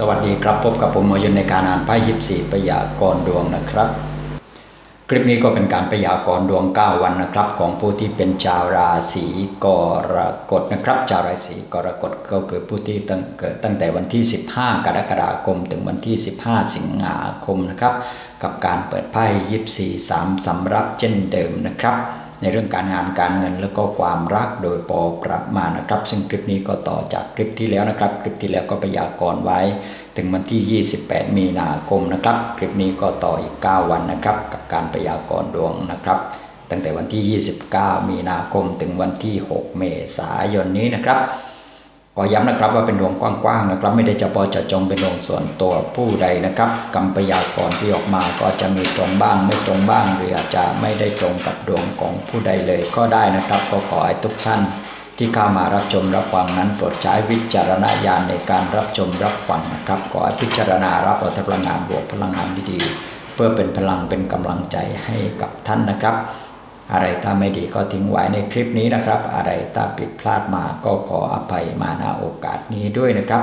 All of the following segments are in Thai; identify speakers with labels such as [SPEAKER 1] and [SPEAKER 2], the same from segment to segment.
[SPEAKER 1] สวัสดีครับพบกับผมมยนในการอ่านไพ่ยิบสี่พยากรดวงนะครับ คลิปนี้ก็เป็นการพยากรดวง 9 วันนะครับ ของผู้ที่เป็นชาวราศีกรกฎนะครับชาวราศีกรกฎก็คือผู้ที่ตั้งเกิดตั้งแต่วันที่ 15 กรกฎาคม ถึงวันที่ 15 สิงหาคมนะครับ กับการเปิดไพ่ยิบสี่สามสำรับเช่นเดิมนะครับ ในเรื่องการงานการเงินแล้วก็ความรักโดยปอประมาณนะครับ ซึ่งคลิปนี้ก็ต่อจากคลิปที่แล้วนะครับ คลิปที่แล้วก็พยากรณ์ไว้ ถึงวันที่ 28 มีนาคมนะครับ คลิปนี้ก็ต่ออีก 9 วันนะครับ กับการพยากรณ์ดวงนะครับตั้งแต่วันที่ 29 มีนาคม ถึงวันที่ 6 เมษายนนี้นะครับ ขอย้ำนะครับว่าเป็นดวงกว้างๆนะครับ ไม่ได้เฉพาะเจาะจงเป็นดวงส่วนตัวผู้ใดนะครับกำพยากรที่ออกมาก็จะมีตรงบ้าง ไม่ตรงบ้าง หรืออาจจะไม่ได้ตรงกับดวงของผู้ใดเลยก็ได้นะครับ ก็ขอให้ทุกท่านที่เข้ามารับชมรับฟังนั้นโปรดใช้วิจารณญาณในการรับชมรับฟังนะครับขอให้พิจารณารับเอาพลังงานบวกพลังงานดีๆเพื่อเป็นพลังเป็นกำลังใจให้กับท่านนะครับ อะไรถ้าไม่ดีก็ทิ้งไว้ในคลิปนี้นะครับ อะไรถ้าผิดพลาดมาก็ขออภัยมาณโอกาสนี้ด้วยนะครับ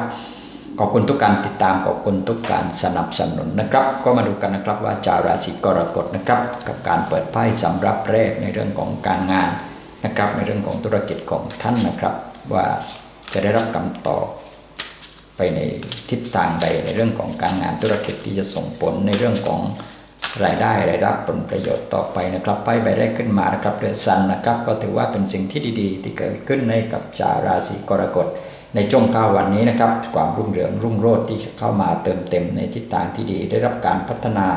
[SPEAKER 1] ขอบคุณทุกการติดตามขอบคุณทุกการสนับสนุนนะครับ ก็มาดูกันนะครับว่าชาวราศีกรกฎนะครับ กับการเปิดไพ่สำหรับแรกในเรื่องของการงานนะครับ ในเรื่องของธุรกิจของท่านนะครับ ว่าจะได้รับคำตอบไปในทิศทางใดในเรื่องของการงานธุรกิจที่จะส่งผลในเรื่องของ รายได้รายรับผลประโยชน์ต่อไปนะครับไพ่ใบแรกขึ้นมานะครับเดือนซันนะครับ ก็ถือว่าเป็นสิ่งที่ดีๆ ที่เกิดขึ้นในกับชาวราศีกรกฎในช่วง9วันนี้นะครับ ความรุ่งเรืองรุ่งโรจน์ที่เข้ามาเติมเต็มในทิศทางที่ดี ได้รับการพัฒนา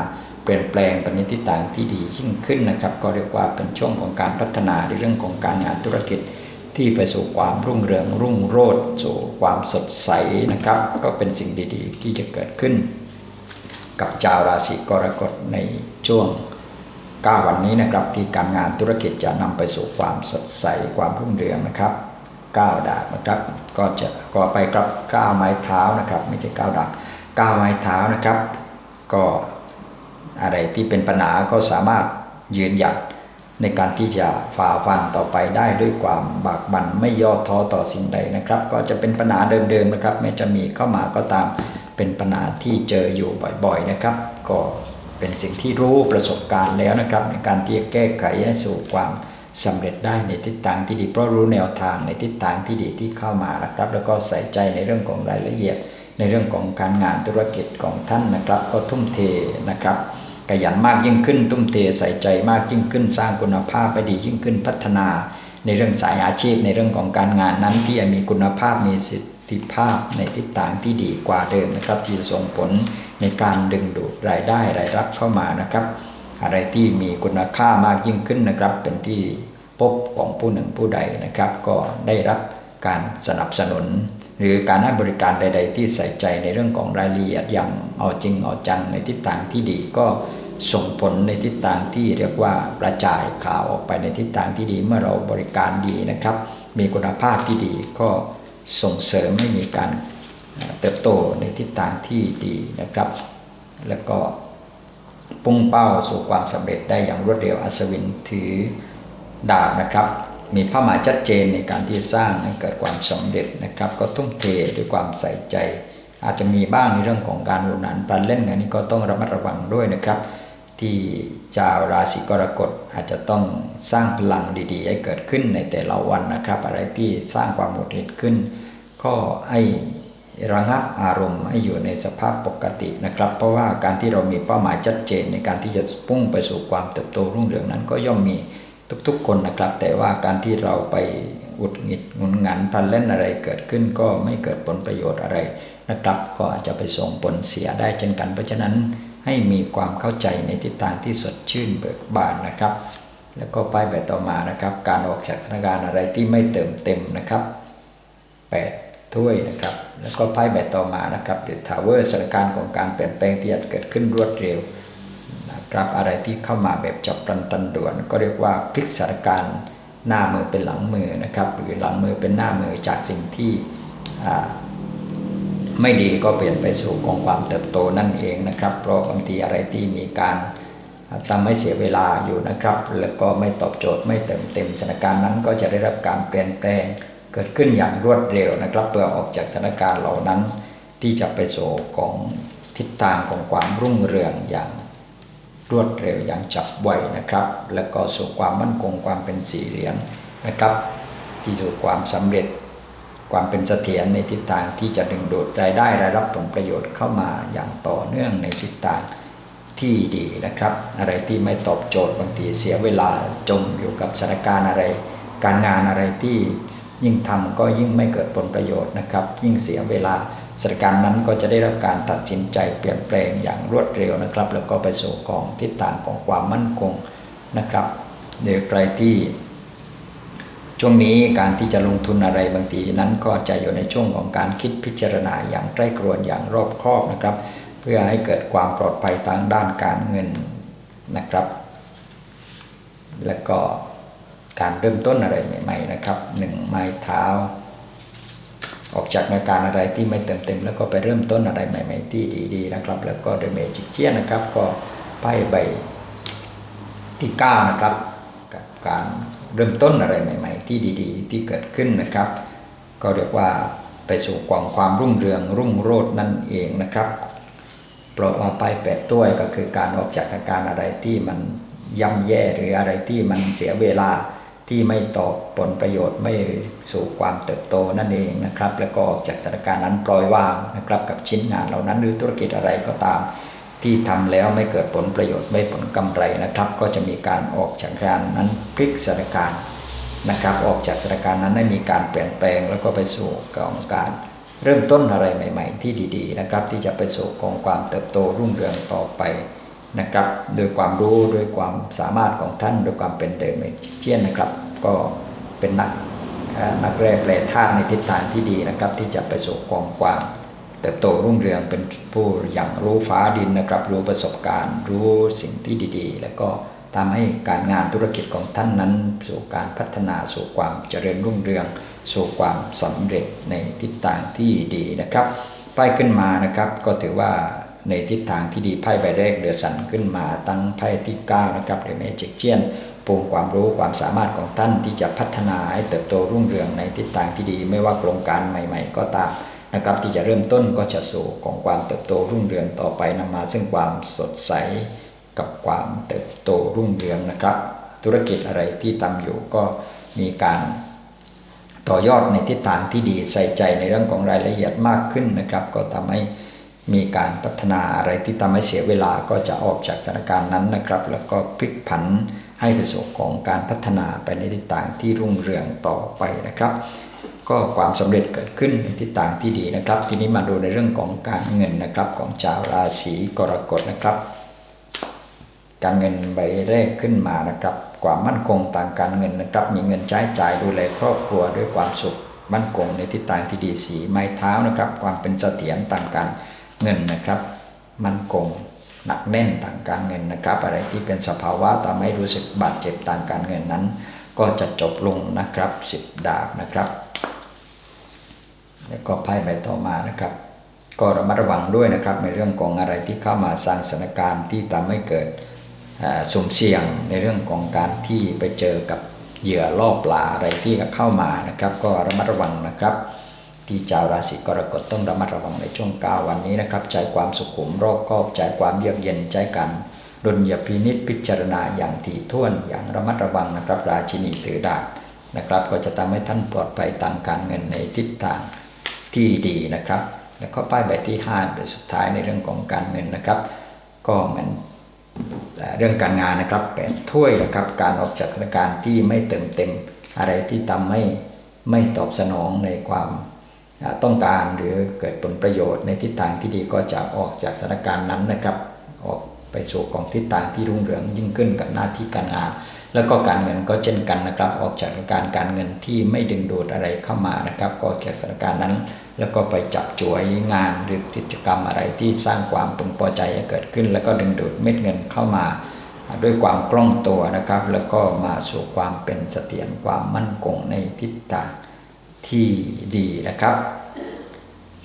[SPEAKER 1] เปลี่ยนแปลงไปในทิศทางที่ดียิ่งขึ้นนะครับ ก็เรียกว่าเป็นช่วงของการพัฒนาในเรื่องของการงานธุรกิจที่ไปสู่ความรุ่งเรืองรุ่งโรจน์สู่ความสดใสนะครับ ก็เป็นสิ่งดีๆ ที่จะเกิดขึ้น กับชาวราศีกรกฎในช่วง 9 วันนี้นะครับ ที่การงานธุรกิจจะนำไปสู่ความสดใสความรุ่งเรืองนะครับก้าวดาบนะครับก็จะก็ไปกับก้าวไม้เท้านะครับ ไม่ใช่ก้าวดาบก้าวไม้เท้านะครับ ก็อะไรที่เป็นปัญหาก็สามารถยืนหยัดในการที่จะฝ่าฟันต่อไปได้ด้วยความบากบั่นไม่ย่อท้อต่อสิ่งใดนะครับ ก็จะเป็นปัญหาเดิมๆนะครับแม้จะมีเข้ามาก็ตาม เป็นปัญหาที่เจออยู่บ่อยๆนะครับ ก็เป็นสิ่งที่รู้ประสบการณ์แล้วนะครับ ในการที่จะแก้ไขให้สู่ความสำเร็จได้ในทิศทางที่ดี เพราะรู้แนวทางในทิศทางที่ดีที่เข้ามานะครับ แล้วก็ใส่ใจในเรื่องของรายละเอียด ในเรื่องของการงานธุรกิจของท่านนะครับ ก็ทุ่มเทนะครับขยันมากยิ่งขึ้น ทุ่มเทใส่ใจมากยิ่งขึ้น สร้างคุณภาพไปดียิ่งขึ้นพัฒนา ในเรื่องสายอาชีพในเรื่องของการงานนั้นที่มีคุณภาพมีสิทธิ ติภาพในทิศทางที่ดีกว่าเดิมนะครับ ที่จะส่งผลในการดึงดูดรายได้รายรับเข้ามานะครับ อะไรที่มีคุณค่ามากยิ่งขึ้นนะครับ เป็นที่พบของผู้หนึ่งผู้ใดนะครับ ก็ได้รับการสนับสนุน หรือการให้บริการใด ๆ ที่ใส่ใจในเรื่องของรายละเอียดอย่างเอาจริงเอาจังในทิศทางที่ดีก็ส่งผลในทิศทางที่เรียกว่ากระจายข่าวออกไปในทิศทางที่ดีเมื่อเราบริการดีนะครับ มีคุณภาพที่ดีก็ ส่งเสริมให้มีการเติบโตในทิศทางที่ดีนะครับ แล้วก็พุ่งเป้าสู่ความสำเร็จได้อย่างรวดเร็วอัศวินถือดาบนะครับ มีเป้าหมายชัดเจนในการที่สร้างให้เกิดความสำเร็จนะครับ ก็ทุ่มเทด้วยความใส่ใจ อาจจะมีบ้างในเรื่องของการลงนันปลันเล่นงานนี้ก็ต้องระมัดระวังด้วยนะครับ ที่ชาวราศีกรกฎอาจจะต้องสร้างพลังดีๆ ให้เกิดขึ้นในแต่ละวันนะครับ อะไรที่สร้างความหมดเหตุขึ้น ก็ให้ระงับอารมณ์ให้อยู่ในสภาพปกตินะครับ เพราะว่าการที่เรามีเป้าหมายชัดเจนในการที่จะพุ่งไปสู่ความเติบโตรุ่งเรืองนั้นก็ย่อมมีทุกๆ คนนะครับ แต่ว่าการที่เราไปอุดหงิดงุนงันพันเล่นอะไรเกิดขึ้นก็ไม่เกิดผลประโยชน์อะไรนะครับ ก็อาจจะไปส่งผลเสียได้เช่นกันเพราะฉะนั้น ให้มีความเข้าใจในทิศทางที่สดชื่นเบิกบานนะครับ แล้วก็ป้ายแบบต่อมานะครับ การออกจากสถานการณ์อะไรที่ไม่เติมเต็มนะครับ 8 ถ้วยนะครับ แล้วก็ไพ่แบบต่อมานะครับเดอะทาวเวอร์สถานการณ์ของการเปลี่ยนแปลงที่อาจเกิดขึ้นรวดเร็วนะครับอะไรที่เข้ามาแบบจับปลันตันด่วน ก็เรียกว่าพลิกสถานการณ์หน้ามือเป็นหลังมือนะครับหรือหลังมือเป็นหน้ามือจากสิ่งที่ ไม่ดีก็เปลี่ยนไปสู่ของความเติบโตนั่นเองนะครับ เพราะบางทีอะไรที่มีการทำให้เสียเวลาอยู่นะครับ แล้วก็ไม่ตอบโจทย์ไม่เติมเต็มสถานการณ์นั้นก็จะได้รับการเปลี่ยนแปลง เกิดขึ้นอย่างรวดเร็วนะครับ เพื่อออกจากสถานการณ์เหล่านั้น ที่จะไปสู่ของทิศทางของความรุ่งเรืองอย่างรวดเร็วอย่างจับไวนะครับ แล้วก็สู่ความมั่นคงความเป็นสี่เหรียญนะครับ ที่สู่ความสำเร็จ ความเป็นเสถียรในทิศทางที่จะดึงดูดรายได้รายรับผลประโยชน์เข้ามาอย่างต่อเนื่องในทิศทางที่ดีนะครับ อะไรที่ไม่ตอบโจทย์บางทีเสียเวลาจมอยู่กับสถานการณ์อะไร การงานอะไรที่ยิ่งทำก็ยิ่งไม่เกิดผลประโยชน์นะครับ ยิ่งเสียเวลาสถานการณ์นั้นก็จะได้รับการตัดสินใจเปลี่ยนแปลงอย่างรวดเร็วนะครับ แล้วก็ไปสู่ของทิศทางของความมั่นคงนะครับเดี๋ยวใครที่ ช่วงนี้การที่จะลงทุนอะไรบางทีนั้นก็จะอยู่ในช่วงของการคิดพิจารณาอย่างใกล้ครวนอย่างรอบคอบนะครับ เพื่อให้เกิดความปลอดภัยทางด้านการเงินนะครับ แล้วก็การเริ่มต้นอะไรใหม่ๆนะครับหนึ่งไม้เท้า ออกจากในการอะไรที่ไม่เติมเต็ม แล้วก็ไปเริ่มต้นอะไรใหม่ ๆ ที่ดีๆนะครับ แล้วก็เดเมจิเชียนนะครับ ก็ไพ่ใบที่9นะครับ การเริ่มต้นอะไรใหม่ ๆ ที่ดีๆ ที่เกิดขึ้นนะครับ ก็เรียกว่าไปสู่ความความรุ่งเรืองรุ่งโรจน์นั่นเองนะครับเพราะว่าไพ่แปดตัวยก็คือการออกจากอาการอะไรที่มันย่ำแย่หรืออะไรที่มันเสียเวลาที่ไม่ตอบผลประโยชน์ไม่สู่ความเติบโตนั่นเองนะครับ แล้วก็ออกจากสถานการณ์นั้นปล่อยวางนะครับ กับชิ้นงานเหล่านั้นหรือธุรกิจอะไรก็ตาม ที่ทำแล้วไม่เกิดผลประโยชน์ไม่ผลกำไรนะครับ ก็จะมีการออกจากการนั้นพลิกสถานการณ์นะครับ ออกจากสถานการณ์นั้นได้มีการเปลี่ยนแปลง แล้วก็ไปสู่กองการเริ่มต้นอะไรใหม่ ๆ ที่ดีๆนะครับ ที่จะไปสู่กองความเติบโตรุ่งเรืองต่อไปนะครับโดยความรู้โดยความสามารถของท่านโดยความเป็นเดเมเชียนนะครับ ก็เป็นนักนักแร่แปลธาตุในทิศทางที่ดีนะครับ ที่จะไปสู่กองความ เติบโตรุ่งเรืองเป็นผู้อย่างรู้ฟ้าดินนะครับ รู้ประสบการณ์ รู้สิ่งที่ดีๆ แล้วก็ทำให้การงานธุรกิจของท่านนั้น สู่การพัฒนาสู่ความเจริญรุ่งเรือง สู่ความสำเร็จในทิศทางที่ดีนะครับป้ายขึ้นมานะครับก็ถือว่าในทิศทางที่ดีไพ่ใบแรกเดือสันขึ้นมาตั้งไพ่ที่9นะครับหรือเมจิกเชียนปูมความรู้ความสามารถของท่านที่จะพัฒนาให้เติบโตรุ่งเรืองในทิศทางที่ดี ไม่ว่าโครงการใหม่ ๆ ก็ตาม นะครับที่จะเริ่มต้นก็จะสู่ของความเติบโตรุ่งเรืองต่อไปนำมา ซึ่งความสดใสกับความเติบโตรุ่งเรืองนะครับ ธุรกิจอะไรที่ทำอยู่ก็มีการต่อยอดในทิศทางที่ดีใส่ใจในเรื่องของรายละเอียดมากขึ้นนะครับ ก็ทำให้มีการพัฒนาอะไรที่ทำให้เสียเวลาก็จะออกจากสถานการณ์นั้นนะครับ แล้วก็พลิกผันให้ประสบของการพัฒนาไปในทิศทางที่รุ่งเรืองต่อไปนะครับ ก็ความสำเร็จเกิดขึ้นในทิศทางที่ดีนะครับ ทีนี้มาดูในเรื่องของการเงินนะครับของชาวราศีกรกฎนะครับ การเงินใบแรกขึ้นมานะครับ ความมั่นคงทางการเงินนะครับ มีเงินใช้จ่ายดูแลครอบครัวด้วยความสุขมั่นคงในทิศทางที่ดีสีไม้เท้านะครับ ความเป็นเสถียรต่างการเงินนะครับ มั่นคงหนักแน่นทางการเงินนะครับ อะไรที่เป็นสภาวะทำให้รู้สึกบาดเจ็บทางการเงินนั้น ก็จะจบลงนะครับสิบดาบนะครับ แล้วก็ไพ่ใบต่อมานะครับ ก็ระมัดระวังด้วยนะครับ ในเรื่องของอะไรที่เข้ามาสร้างสถานการณ์ที่ทำให้เกิดสุ่มเสี่ยงในเรื่องของการที่ไปเจอกับเหยื่อล่อปลาอะไรที่เข้ามานะครับ ก็ระมัดระวังนะครับ ที่ชาวราศีกรกฎต้องระมัดระวังในช่วง9วันนี้นะครับใจความสุขุมรอบคอบใจความเยือกเย็นใจกันดุลยพินิษพิจารณาอย่างถี่ถ้วนอย่างระมัดระวังนะครับ ราชินีถือดาบนะครับ ก็จะทำให้ท่านปลอดภัยตามการเงินในทิศทาง ที่ดีนะครับ แล้วก็ป้ายใบที่5เป็นสุดท้ายในเรื่องของการเงินนะครับ ก็เหมือนเรื่องการงานนะครับแปดถ้วยนะครับการออกจากสถานการณ์ที่ไม่เติมเต็มอะไรที่ทำให้ไม่ตอบสนองในความต้องการหรือเกิดผลประโยชน์ในทิศทางที่ดีก็จะออกจากสถานการณ์นั้นนะครับ ออกไปสู่ของทิศทางที่รุ่งเรืองยิ่งขึ้นกับหน้าที่การงาน แล้วก็การเงินก็เช่นกันนะครับ ออกจากสถานการณ์การเงินที่ไม่ดึงดูดอะไรเข้ามานะครับ ก็อจากสถานการณ์นั้น แล้วก็ไปจับจวยงานหรือกิจกรรมอะไรที่สร้างความพึงพอใจให้เกิดขึ้น แล้วก็ดึงดูดเม็ดเงินเข้ามา ด้วยความคล่องตัวนะครับ แล้วก็มาสู่ความเป็นเสถียรความมั่นคงในทิศทางที่ดีนะครับ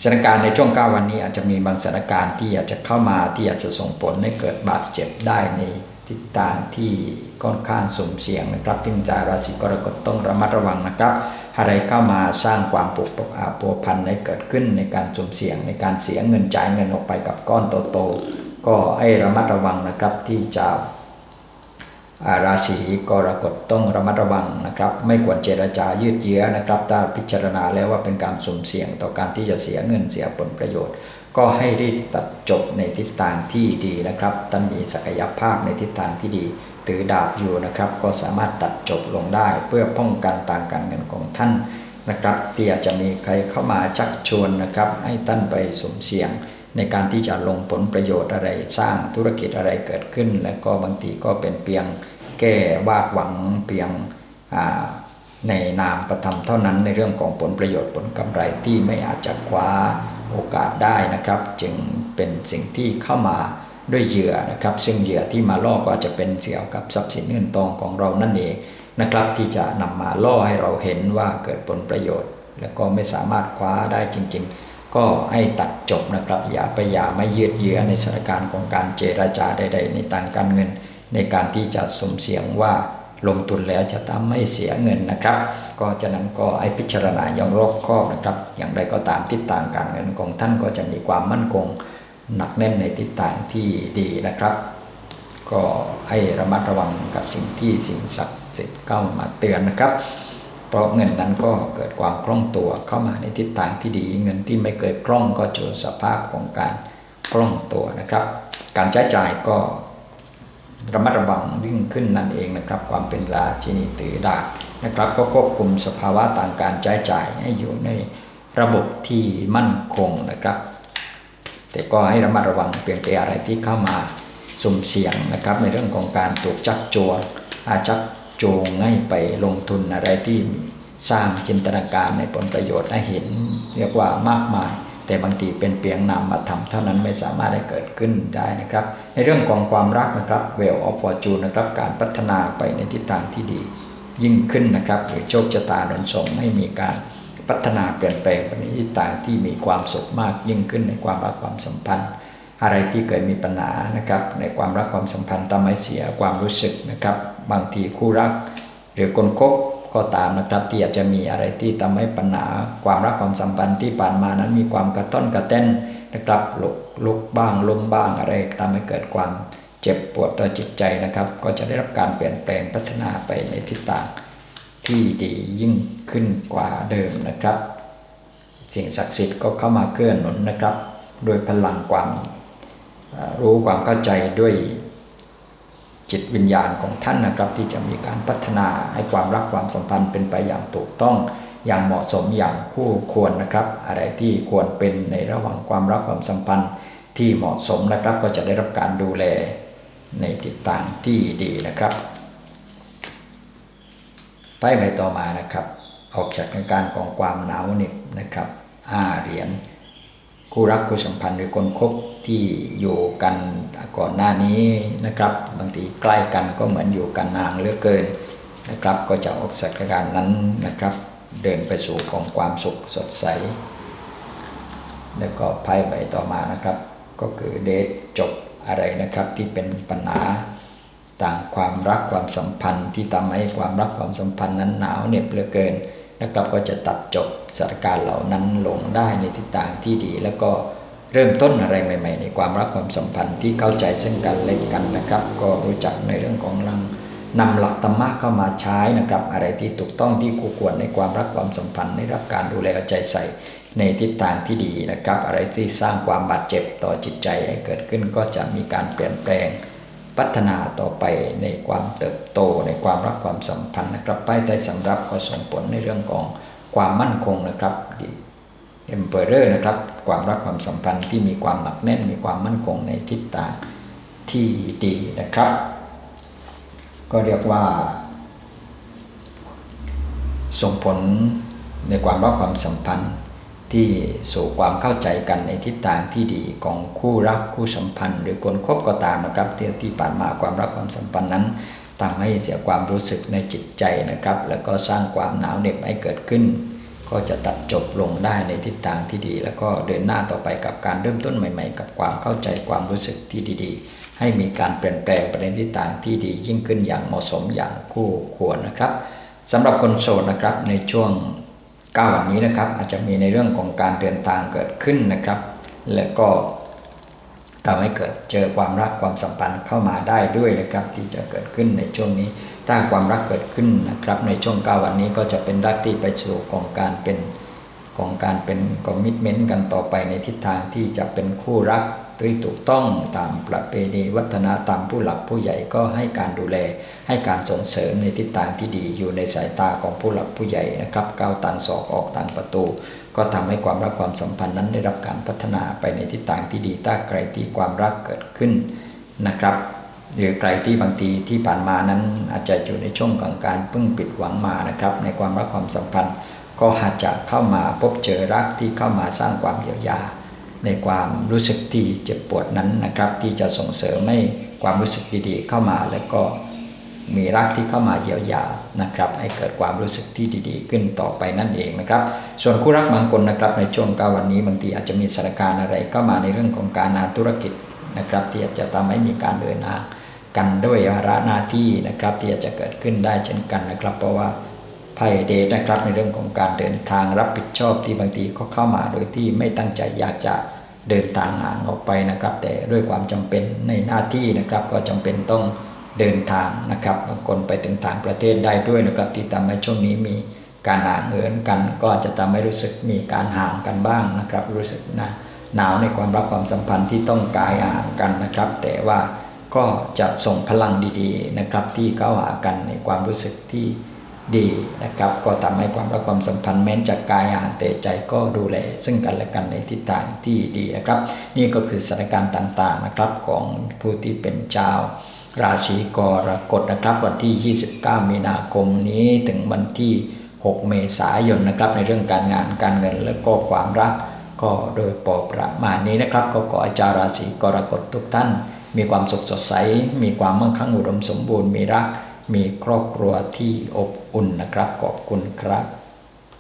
[SPEAKER 1] สถานการณ์ในช่วง 9 วันนี้อาจจะมีบางสถานการณ์ที่อาจจะเข้ามาที่อาจจะส่งผลให้เกิดบาดเจ็บได้ใน ทิศทางที่ค่อนข้างสมเสียงนะครับที่จาราศีกรกฎต้องระมัดระวังนะครับ อะไรเข้ามาสร้างความปุกปกอาปัวพันให้เกิดขึ้นในการสมเสียงในการเสียเงินจ่ายเงินออกไปกับก้อนโตๆก็ให้ระมัดระวังนะครับที่จะราศีกรกฎต้องระมัดระวังนะครับ ไม่ควรเจรจายืดเยื้อนะครับถ้าพิจารณาแล้วว่าเป็นการสุ่มเสี่ยงต่อการที่จะเสียเงินเสียผลประโยชน์ ก็ให้รีบตัดจบในทิศทางที่ดีนะครับท่านมีศักยภาพในทิศทางที่ดีถือดาบอยู่นะครับ ก็สามารถตัดจบลงได้ เพื่อป้องกันต่างการเงินของท่านนะครับที่อาจะมีใครเข้ามาชักชวนนะครับ ให้ท่านไปสมเสี่ยง ในการที่จะลงผลประโยชน์อะไรสร้างธุรกิจอะไรเกิดขึ้น และก็บางทีก็เป็นเพียงแก้วาดหวังเพียงในนามประทำเท่านั้นในเรื่องของผลประโยชน์ผลกำไรที่ไม่อาจจะคว้า โอกาสได้นะครับ จึงเป็นสิ่งที่เข้ามาด้วยเหยื่อนะครับ ซึ่งเหยื่อที่มาล่อก็อาจจะเป็นเสี่ยวกับทรัพย์สินเงินทองของเรานั่นเองนะครับ ที่จะนำมาล่อให้เราเห็นว่าเกิดผลประโยชน์ แล้วก็ไม่สามารถคว้าได้จริง ๆ ก็ให้ตัดจบนะครับ อย่าไปอย่าไม่ยืดเยื้อในสถานการณ์ของการเจราจาใด ๆ ในทางการเงิน ในการที่จะสมเสียงว่า ลงทุนแล้วจะทำไม่เสียเงินนะครับ ก็จะนั้นก็ให้พิจารณาอย่างรอบคอบนะครับ อย่างไรก็ตามทิศทางการเงินของท่านก็จะมีความมั่นคงหนักแน่นในทิศทางที่ดีนะครับ ก็ให้ระมัดระวังกับสิ่งที่สิ่งศักดิ์สิทธิ์เข้ามาเตือนนะครับเพราะเงินนั้นก็เกิดความคล่องตัวเข้ามาในทิศทางที่ดี เงินที่ไม่เกิดคล่องก็จูสภาพของการคล่องตัวนะครับ การใช้จ่ายก็ ระมัดระวังยิ่งขึ้นนั่นเองนะครับ ความเป็นราชินีตือดานะครับ ก็ควบคุมสภาวะต่างการใช้จ่ายให้อยู่ในระบบที่มั่นคงนะครับ แต่ก็ให้ระมัดระวังเปลี่ยนแปลอะไรที่เข้ามาสุ่มเสี่ยงนะครับ ในเรื่องของการถูกจักจวงอาจักโจงให้ไปลงทุนอะไรที่สร้างจินตนาการในผลประโยชน์ให้เห็น เรียกว่ามากมาย แต่บางทีเป็นเพียงนามธรรมเท่านั้นไม่สามารถให้เกิดขึ้นได้นะครับ ในเรื่องของความรักนะครับเวลออฟฟอร์จูนนะครับการพัฒนาไปในทิศทางที่ดี ยิ่งขึ้นนะครับหรือโชคชะตาดนส่งให้มีการพัฒนาเปลี่ยนแปลงไปในทิศทางที่มีความสุขมากยิ่งขึ้นในความรักความสัมพันธ์ อะไรที่เคยมีปัญหานะครับในความรักความสัมพันธ์ทำให้เสียความรู้สึกนะครับ บางทีคู่รัก หรือคนคบ ก็ตามนะครับที่อาจจะมีอะไรที่ทำให้ปัญหาความรักความสัมพันธ์ที่ผ่านมานั้นมีความกระต้นกระเต้นนะครับลุกลุกบ้างล้มบ้างอะไรทำให้เกิดความเจ็บปวดต่อจิตใจนะครับ ก็จะได้รับการเปลี่ยนแปลงพัฒนาไปในทิศทางที่ดียิ่งขึ้นกว่าเดิมนะครับ สิ่งศักดิ์สิทธิ์ก็เข้ามาเคลื่อนหนุนนะครับ โดยพลังความรู้ความเข้าใจด้วย จิตวิญญาณของท่านนะครับ ที่จะมีการพัฒนาให้ความรักความสัมพันธ์เป็นไปอย่างถูกต้องอย่างเหมาะสมอย่างคู่ควรนะครับ อะไรที่ควรเป็นในระหว่างความรักความสัมพันธ์ที่เหมาะสมนะครับ ก็จะได้รับการดูแลในทิศทางที่ดีนะครับไปไปต่อมานะครับ ออกจากการของความหนาวเหน็บนะครับห้าเหรียญคู่รักคู่สัมพันธ์หรือคนคบ ที่อยู่กันก่อนหน้านี้นะครับ บางทีใกล้กันก็เหมือนอยู่กันนานเหลือเกินนะครับ ก็จะออกจากการนั้นนะครับ เดินไปสู่ของความสุขสดใส แล้วก็ไพ่ใบต่อมานะครับ ก็คือเดทจบอะไรนะครับที่เป็นปัญหาต่างความรักความสัมพันธ์ ที่ทำให้ความรักความสัมพันธ์นั้นหนาวเหน็บเหลือเกินนะครับก็จะตัดจบสถานการณ์เหล่านั้นลงได้ในทิศทางที่ดีแล้วก็ เริ่มต้นอะไรใหม่ ๆ ในความรักความสัมพันธ์ที่เข้าใจซึ่งกันและกันนะครับ ก็รู้จักในเรื่องของลังนำหลักธรรมะเข้ามาใช้นะครับ อะไรที่ถูกต้องที่คู่ควรในความรักความสัมพันธ์ได้รับการดูแลใจใส่ในทิศทางที่ดีนะครับ อะไรที่สร้างความบาดเจ็บต่อจิตใจให้เกิดขึ้นก็จะมีการเปลี่ยนแปลง พัฒนาต่อไปในความเติบโตในความรักความสัมพันธ์นะครับป้ายใต้สำรับก็ส่งผลในเรื่องของความมั่นคงนะครับ เอ็มเปอร์นะครับ ความรักความสัมพันธ์ที่มีความหนักแน่นมีความมั่นคงในทิศทางที่ดีนะครับ ก็เรียกว่า ส่งผลในความรักความสัมพันธ์ที่สู่ความเข้าใจกันในทิศทางที่ดีของคู่รักคู่สัมพันธ์ หรือคนคบก็ตามนะครับที่ที่ผ่านมาความรักความสัมพันธ์นั้นทำให้เสียความรู้สึกในจิตใจนะครับ แล้วก็สร้างความหนาวเหน็บให้เกิดขึ้น ก็จะตัดจบลงได้ในทิศทางที่ดี แล้วก็เดินหน้าต่อไปกับการเริ่มต้นใหม่ ๆ กับความเข้าใจความรู้สึกที่ดี ๆ ให้มีการเปลี่ยนแปลงไปในทิศทางที่ดี ยิ่งขึ้นอย่างเหมาะสมอย่างคู่ควรนะครับสำหรับคนโสดนะครับในช่วง9วันนี้นะครับอาจจะมีในเรื่องของการเดินทางเกิดขึ้นนะครับ และก็ ทำให้เกิดเจอความรักความสัมพันธ์เข้ามาได้ด้วยนะครับ ที่จะเกิดขึ้นในช่วงนี้ ถ้าความรักเกิดขึ้นนะครับ ในช่วง9วันนี้ก็จะเป็นรักที่ไปสู่ของการเป็นของการเป็นคอมมิชเมนต์กันต่อไปในทิศทางที่จะเป็นคู่รัก ที่ถูกต้องตามประเพณีวัฒนธรรมผู้หลักผู้ใหญ่ก็ให้การดูแล ให้การส่งเสริมในทิศทางที่ดีอยู่ในสายตาของผู้หลักผู้ใหญ่นะครับก้าวต่างศอกออกต่างประตู ก็ทำให้ความรักความสัมพันธ์นั้นได้รับการพัฒนาไปในทิศทางที่ดีถ้าใครที่ความรักเกิดขึ้นนะครับหรือใครที่บางทีที่ผ่านมานั้นอาจจะอยู่ในช่วงของการเพิ่งปิดหวังมานะครับ ในความรักความสัมพันธ์ ก็อาจจะเข้ามาพบเจอรักที่เข้ามาสร้างความเยียวยา ในความรู้สึกที่เจ็บปวดนั้นนะครับ ที่จะส่งเสริมให้ความรู้สึกดีๆเข้ามาแล้วก็มีรักที่เข้ามาเยียวยานะครับ ให้เกิดความรู้สึกที่ดีๆ ขึ้นต่อไปนั่นเองนะครับ ส่วนคู่รักบางคนนะครับในช่วงก้าวันนี้บางทีอาจจะมีสถานการณ์อะไรเข้ามาในเรื่องของการงานธุรกิจนะครับ ที่อาจจะทำให้มีการเดินทางกันด้วยวาระหน้าที่นะครับ ที่อาจจะเกิดขึ้นได้เช่นกันนะครับ เพราะว่า ไพ่เดทนะครับ ในเรื่องของการเดินทางรับผิดชอบที่บางทีก็เข้ามาโดยที่ไม่ตั้งใจอยากจะเดินทางห่างออกไปนะครับ แต่ด้วยความจำเป็นในหน้าที่นะครับ ก็จำเป็นต้องเดินทางนะครับบางคนไปถึงต่างประเทศได้ด้วยนะครับ ที่ทำให้ช่วงนี้มีการห่างเหินกัน ก็จะทำให้รู้สึกมีการห่างกันบ้างนะครับ รู้สึกนะหนาวในความรักความสัมพันธ์ที่ต้องกายห่างกันนะครับ แต่ว่าก็จะส่งพลังดีๆนะครับ ที่เข้าหากันในความรู้สึกที่ ดีนะครับ ก็ทำให้ความรักความสัมพันธ์แม้นจากกายห่างแต่ใจก็ดูแล ซึ่งกันและกันในทิศทางที่ดีนะครับ นี่ก็คือสถานการณ์ต่างๆนะครับของผู้ที่เป็นเจ้าราศีกรกฎนะครับ วันที่ 29 มีนาคมนี้ถึงวันที่ 6 เมษายนนะครับ ในเรื่องการงานการเงินและก็ความรัก ก็โดยปอประมาณนี้นะครับ ก็ขอจาราศีกรกฎทุกท่าน มีความสุขสดใส มีความมั่งคั่งอุดมสมบูรณ์มีรัก มีครอบครัวที่อบอุ่นนะครับ ขอบคุณครับ